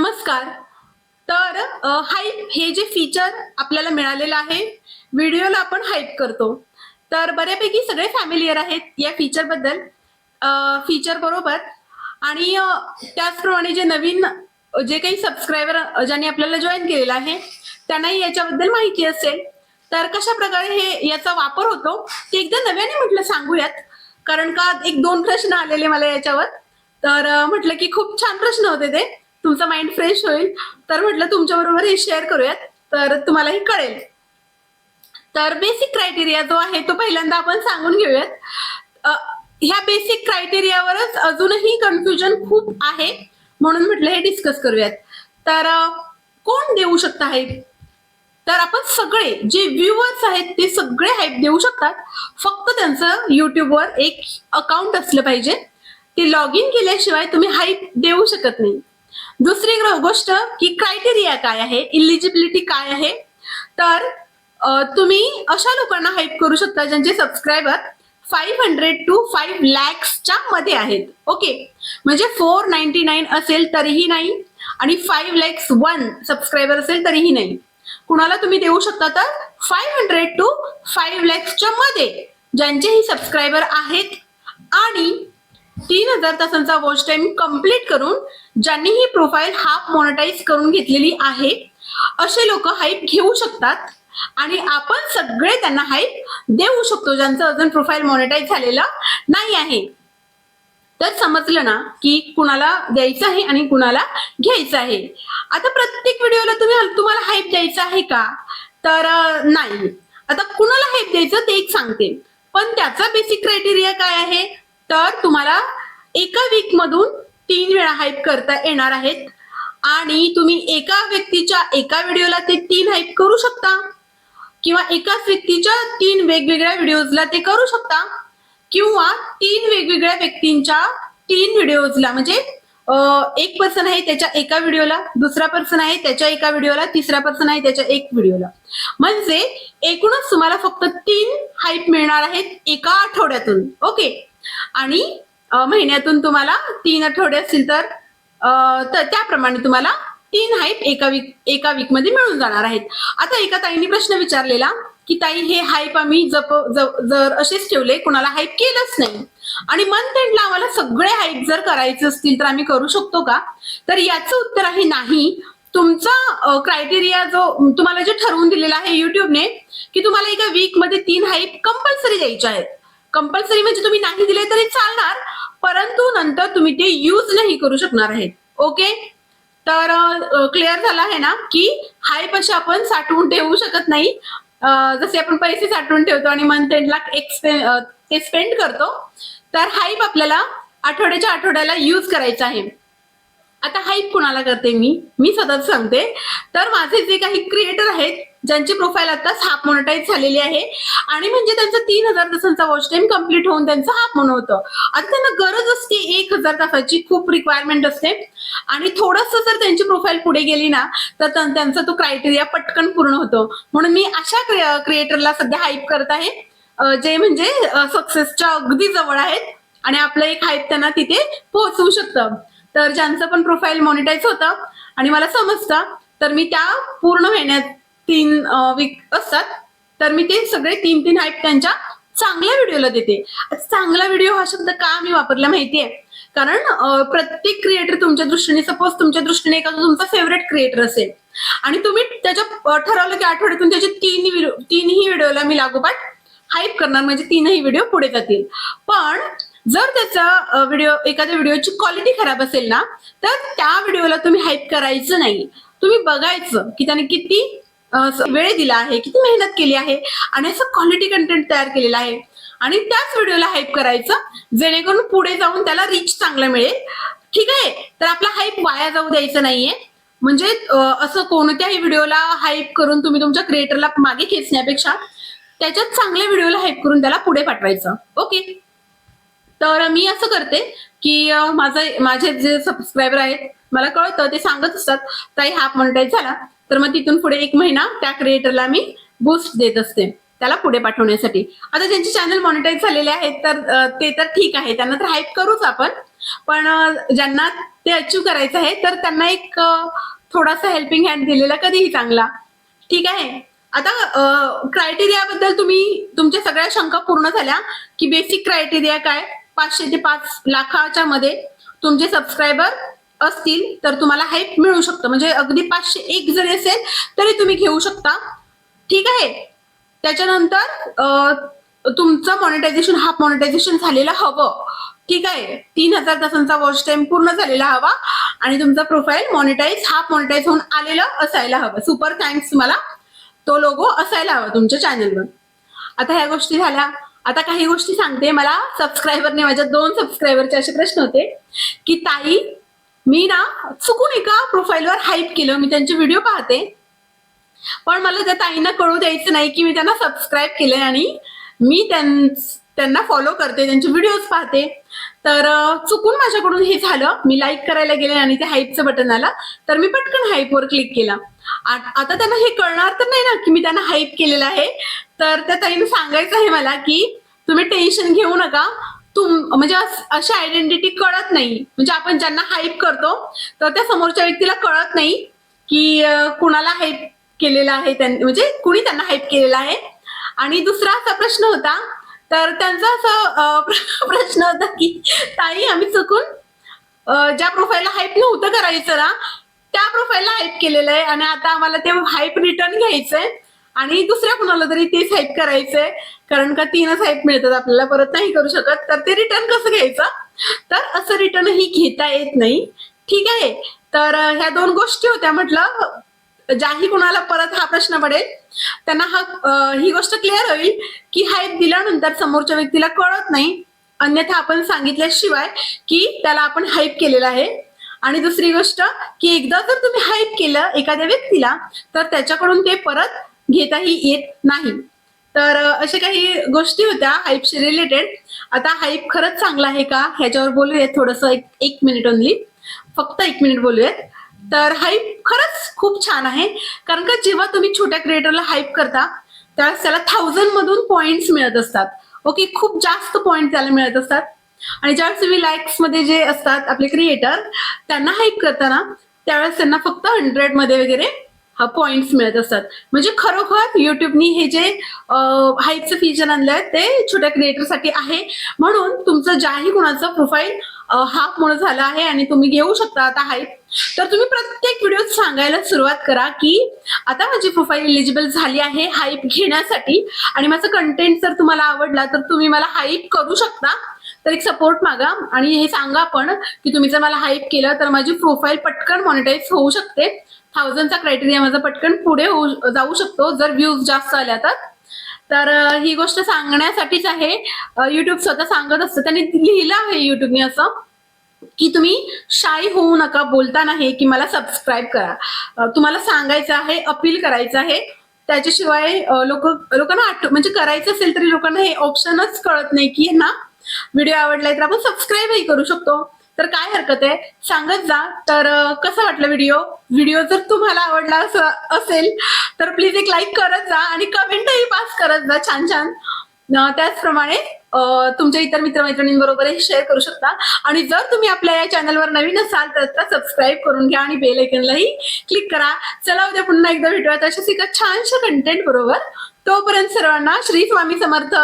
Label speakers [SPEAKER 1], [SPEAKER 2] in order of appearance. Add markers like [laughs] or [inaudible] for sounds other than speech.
[SPEAKER 1] नमस्कार. तर हाईप हे जे फीचर आपल्याला मिळालेलं आहे व्हिडिओला आपण हाईप करतो. तर बऱ्यापैकी सगळे फॅमिलीयर आहेत या फीचरबद्दल. फीचर बरोबर. आणि त्याचप्रमाणे जे नवीन जे काही सबस्क्रायबर ज्यांनी आपल्याला जॉईन केलेलं आहे त्यांनाही याच्याबद्दल माहिती असेल. तर कशा प्रकारे हे याचा वापर होतो ते एकदा नव्याने म्हटलं सांगूयात. कारण का एक दोन प्रश्न आलेले मला याच्यावर. तर म्हटलं की खूप छान प्रश्न होते ते. तुमचा माइंड फ्रेश होईल. तर म्हटलं तुमच्या बरोबर हे शेअर करूयात. तर तुम्हालाही कळेल. तर बेसिक क्रायटेरिया जो आहे तो पहिल्यांदा आपण सांगून घेऊयात. ह्या बेसिक क्रायटेरियावरच अजूनही कन्फ्युजन खूप आहे. म्हणून म्हटलं हे डिस्कस करूयात. तर कोण देऊ शकता हे तर आपण सगळे जे व्ह्युअर्स आहेत ते सगळे हाईप देऊ शकतात. फक्त त्यांचं युट्यूबवर एक अकाउंट असलं पाहिजे. ते लॉग इन केल्याशिवाय तुम्ही हाईप देऊ शकत नाही. दुसरी गोष्ट की क्रायटेरिया काय आहे? इलिजिबिलिटी काय आहे? तर तुम्ही अशा लोकांना हाईप करू शकता ज्यांचे subscriber five hundred two five लॅक्सच्या मध्ये आहेत. ओके म्हणजे फोर नाईन्टी नाईन असेल तरीही नाही आणि फाईव्ह लॅक्स वन सबस्क्रायबर असेल तरीही नाही. कुणाला तुम्ही देऊ शकता तर फाईव्ह हंड्रेड टू फाईव्ह लॅक्सच्या मध्ये ज्यांचेही सबस्क्रायबर आहेत आणि तीन हजार तासांचा वॉच टाइम कंप्लीट करून ज्यांनी ही प्रोफाईल हाफ मॉनिटाईज करून घेतलेली आहे असे लोक हाईप घेऊ शकतात. आणि आपण सगळे त्यांना हाईप देऊ शकतो ज्यांचं अजून प्रोफाईल मॉनिटाईज झालेलं नाही आहे. तर समजलं ना की कुणाला द्यायचं आहे आणि कुणाला घ्यायचं आहे. आता प्रत्येक व्हिडिओला तुम्ही तुम्हाला हाईप द्यायचं आहे का? तर नाही. आता कुणाला हाईप द्यायचं ते एक सांगते. पण त्याचा बेसिक क्रायटेरिया काय आहे? तर तुम्हाला एका वीक मधून तीन वेळा हाईप करता येणार आहेत. आणि तुम्ही एका व्यक्तीच्या एका व्हिडिओला ते तीन हाईप करू शकता. किंवा एकाच व्यक्तीच्या तीन वेगवेगळ्या व्हिडिओजला ते करू शकता. किंवा तीन वेगवेगळ्या व्यक्तींच्या तीन व्हिडिओजला म्हणजे एक पर्सन आहे त्याच्या एका व्हिडिओला दुसरा पर्सन आहे त्याच्या एका व्हिडिओला तिसरा पर्सन आहे त्याच्या एक व्हिडिओला म्हणजे एकूणच तुम्हाला फक्त तीन हाईप मिळणार आहेत एका आठवड्यातून. ओके आणि महिन्यातून तुम्हाला तीन आठवडे असतील तर तर त्याप्रमाणे तुम्हाला तीन हाईप एका वीक एका वीकमध्ये मिळून जाणार आहेत. आता एका ताईने प्रश्न विचारलेला की ताई हे हाईप आम्ही जप जर असेच ठेवले कुणाला हाईप केलंच नाही. आणि मंथ एंडला आम्हाला सगळे हाईप जर करायचे असतील तर आम्ही करू शकतो का? तर याचं उत्तर आहे नाही. तुमचा क्रायटेरिया जो तुम्हाला जे ठरवून दिलेला आहे युट्यूबने की तुम्हाला एका वीकमध्ये तीन हाईप कंपल्सरी द्यायचे आहेत. कंपल्सरी म्हणजे तुम्ही नाही दिले तरी चालणार. परंतु नंतर तुम्ही ते यूज नाही करू शकणार आहेत. ओके तर क्लिअर झालं आहे ना की हाईप अशी आपण साठवून ठेवू शकत नाही. जसे आपण पैसे साठवून ठेवतो आणि मंथ एंडला ते स्पेंड करतो तर हाईप आपल्याला आठवड्याच्या आठवड्याला यूज करायचा आहे. आता हाईप कुणाला करते मी? मी सतत सांगते. तर माझे जे काही क्रिएटर आहेत ज्यांची प्रोफाईल आता हाफ मोनोटाईज झालेली आहे. आणि म्हणजे त्यांचं तीन हजार तासांचा वॉच टाइम कंप्लीट होऊन त्यांचं हाफ मोन होतं. आता त्यांना गरज असते एक हजार तासाची खूप रिक्वायरमेंट असते. आणि थोडस जर त्यांची प्रोफाईल पुढे गेली ना तर त्यांचा तो क्रायटेरिया पटकन पूर्ण होतो. म्हणून मी अशा क्रिएटरला सध्या हाईप करत आहे. जे म्हणजे सक्सेसच्या अगदी जवळ आहेत. आणि आपलं एक हाईप त्यांना तिथे पोहोचवू शकतं. तर ज्यांचं पण प्रोफाईल मॉनिटाईज होतं आणि मला समजतं तर मी त्या पूर्ण महिन्यात तीन वीक असतात. तर मी ते सगळे तीन तीन हाईट त्यांच्या. चांगल्या व्हिडिओला देते. चांगला व्हिडिओ हा शब्द का मी वापरला माहितीये? कारण प्रत्येक क्रिएटर तुमच्या दृष्टीने सपोज तुमच्या दृष्टीने एखादा तुमचा फेवरेट क्रिएटर असेल. आणि तुम्ही त्याच्या ठरवलं की आठवड्यातून त्याचे तीन तीनही व्हिडिओला मी लागोपाठ हाईप करणार म्हणजे तीनही व्हिडिओ पुढे जातील. पण जर त्याचा व्हिडिओ एखाद्या व्हिडिओची क्वालिटी खराब असेल ना तर त्या व्हिडिओला तुम्ही हाईप करायचं नाही. तुम्ही बघायचं की त्याने किती वेळ दिला आहे किती मेहनत केली आहे आणि असं क्वालिटी कंटेंट तयार केलेलं आहे. आणि त्याच व्हिडिओला हाईप करायचं जेणेकरून पुढे जाऊन त्याला रीच चांगलं मिळेल. ठीक आहे? तर आपला हाईप वाया जाऊ द्यायचं नाहीये. म्हणजे असं कोणत्याही व्हिडिओला हाईप करून तुम्ही तुमच्या क्रिएटरला मागे खेचण्यापेक्षा त्याच्यात चांगल्या व्हिडिओला हाईप करून त्याला पुढे पाठवायचं. ओके तर मी असं करते की माझा माझं माझे जे सबस्क्रायबर आहेत मला कळतं ते सांगत असतात ताई हाफ मॉनिटाईज झाला. तर मग तिथून पुढे एक महिना त्या क्रिएटरला मी बूस्ट देत असते त्याला पुढे पाठवण्यासाठी. आता ज्यांचे चॅनल मॉनिटाईज झालेले आहेत तर ते तर ठीक आहे त्यांना तर हाईप करूच आपण. पण ज्यांना ते अचीव करायचं आहे तर त्यांना एक थोडासा हेल्पिंग हँड दिलेला कधीही चांगला. ठीक आहे? आता क्रायटेरिया बद्दल तुम्ही तुमच्या सगळ्या शंका पूर्ण झाल्या की बेसिक क्रायटेरिया काय? पाचशे ते पाच लाखाच्या मध्ये तुमचे सबस्क्रायबर असतील तर तुम्हाला हाईप मिळू शकतं. म्हणजे अगदी पाचशे एक जरी असेल तरी तुम्ही घेऊ शकता. ठीक आहे? त्याच्यानंतर तुमचं मॉनिटायझेशन हा मॉनिटायझेशन झालेलं हवं. ठीक आहे? तीन हजार तासांचा वॉच टाइम पूर्ण झालेला हवा. आणि तुमचा प्रोफाईल मॉनिटाईज हा मॉनिटाईज होऊन आलेलं असायला हवं. सुपर थँक्स तुम्हाला तो लोगो असायला हवा तुमच्या चॅनलवर आता ह्या गोष्टी झाल्या. आता काही गोष्टी सांगते. मला सबस्क्रायबरने माझ्या दोन सबस्क्रायबरचे असे प्रश्न होते. की ताई मी ना चुकून एका प्रोफाईलवर हाईप केलं. मी त्यांचे व्हिडिओ पाहते. पण मला त्या ताईंना कळू द्यायचं नाही की मी त्यांना सबस्क्राईब केलंय आणि मी त्यां- त्यांना फॉलो करते त्यांचे व्हिडिओज पाहते. तर चुकून माझ्याकडून हे झालं. मी लाईक करायला गेले आणि ते हाईपचं बटन आलं. तर मी पटकन हाईपवर क्लिक केला. आता त्यांना हे कळणार तर नाही ना की मी त्यांना हाईप केलेलं आहे. तर त्या ताईनं सांगायचं आहे मला की तुम्ही टेन्शन घेऊ नका. तुम म्हणजे अशी आयडेंटिटी कळत नाही. म्हणजे आपण ज्यांना हाईप करतो तर त्या समोरच्या व्यक्तीला कळत नाही की कुणाला हाईप केलेला आहे म्हणजे कुणी त्यांना हाईप केलेला आहे. आणि दुसरा असा प्रश्न होता तर त्यांचा असा [laughs] प्रश्न होता की ताई आम्ही चुकून ज्या प्रोफाईलला हाईप नव्हतं करायचं ना त्या प्रोफाईलला हाईप केलेलं आहे. आणि आता आम्हाला ते हाईप रिटर्न घ्यायचंय. आणि दुसऱ्या कुणाला तरी तेच हाईप करायचंय. कारण का तीनच हाईप मिळतात आपल्याला परत नाही करू शकत. तर ते रिटर्न कसं घ्यायचं? तर असं रिटर्न ही घेता येत नाही. ठीक आहे? तर ह्या दोन गोष्टी होत्या म्हटलं. ज्याही कुणाला परत हा प्रश्न पडेल त्यांना हा ही गोष्ट क्लिअर होईल की हाईप दिल्यानंतर समोरच्या व्यक्तीला कळत नाही. अन्यथा आपण सांगितल्याशिवाय की त्याला आपण हाईप केलेलं आहे. आणि दुसरी गोष्ट की एकदा जर तुम्ही हाईप केलं एखाद्या व्यक्तीला तर त्याच्याकडून ते परत घेताही येत नाही. तर अशा काही गोष्टी होत्या हाईपशी रिलेटेड आता हाईप खरंच चांगला आहे का? ह्याच्यावर बोलूयात थोडस. एक एक मिनिट ओनली फक्त एक मिनिट बोलूयात. तर हाईप खरंच खूप छान आहे. कारण का जेव्हा तुम्ही छोट्या क्रिएटरला हाईप करता त्यावेळेस त्याला थाउजंड मधून पॉइंट्स मिळत असतात. ओके खूप जास्त पॉइंट त्याला मिळत असतात. आणि ज्यावेळेस तुम्ही लाईक्समध्ये जे असतात आपले क्रिएटर त्यांना हाईप करताना त्यावेळेस त्यांना फक्त हंड्रेडमध्ये वगैरे पॉइंट्स मिळत असतात. म्हणजे खरोखर युट्यूबनी हे जे हाईटचं फीचर आणलंय ते छोट्या क्रिएटरसाठी आहे. म्हणून तुमचं ज्याही कुणाचं प्रोफाईल हाफ म्हणून झालं आहे आणि तुम्ही घेऊ शकता आता हाईप तर तुम्ही प्रत्येक व्हिडिओत सांगायला सुरुवात करा की आता माझी प्रोफाईल एलिजिबल झाली आहे हाईप घेण्यासाठी आणि माझा कंटेंट जर तुम्हाला आवडला तर तुम्ही मला हाईप करू शकता. तर एक सपोर्ट मागा आणि हे सांगा पण की तुम्ही जर मला हाईप केलं तर माझी प्रोफाईल पटकन मॉनिटाईज होऊ शकते. थाउजंडचा क्रायटेरिया माझा पटकन पुढे होऊ जाऊ शकतो. जर व्ह्यूज जास्त आल्या तर. तर ही गोष्ट सांगण्यासाठीच आहे. युट्यूब स्वतः सांगत असतं. त्यांनी लिहिलं आहे युट्यूबने असं की तुम्ही शाई होऊ नका बोलताना हे की मला सबस्क्राईब करा. तुम्हाला सांगायचं आहे अपील करायचं आहे. त्याच्याशिवाय लोक लोकांना आठ म्हणजे करायचं असेल तरी लोकांना हे ऑप्शनच कळत नाही की ना व्हिडिओ आवडलाय तर आपण सबस्क्राईबही करू शकतो. तर काय हरकत आहे? सांगत जा. तर कसं वाटलं व्हिडिओ व्हिडिओ जर तुम्हाला आवडला असं असेल तर प्लीज एक लाईक करत जा आणि कमेंटही पास करत जा छान छान. त्याचप्रमाणे तुमच्या इतर मित्रमैत्रिणींबरोबरही शेअर करू शकता. आणि जर तुम्ही आपल्या या चॅनलवर नवीन असाल तर सबस्क्राईब करून घ्या आणि बेल आयकनलाही क्लिक करा. चला उद्या पुन्हा एकदा भेटूयात अशाच एका छानशा कंटेंट बरोबर. तोपर्यंत सर्वांना श्री स्वामी समर्थ.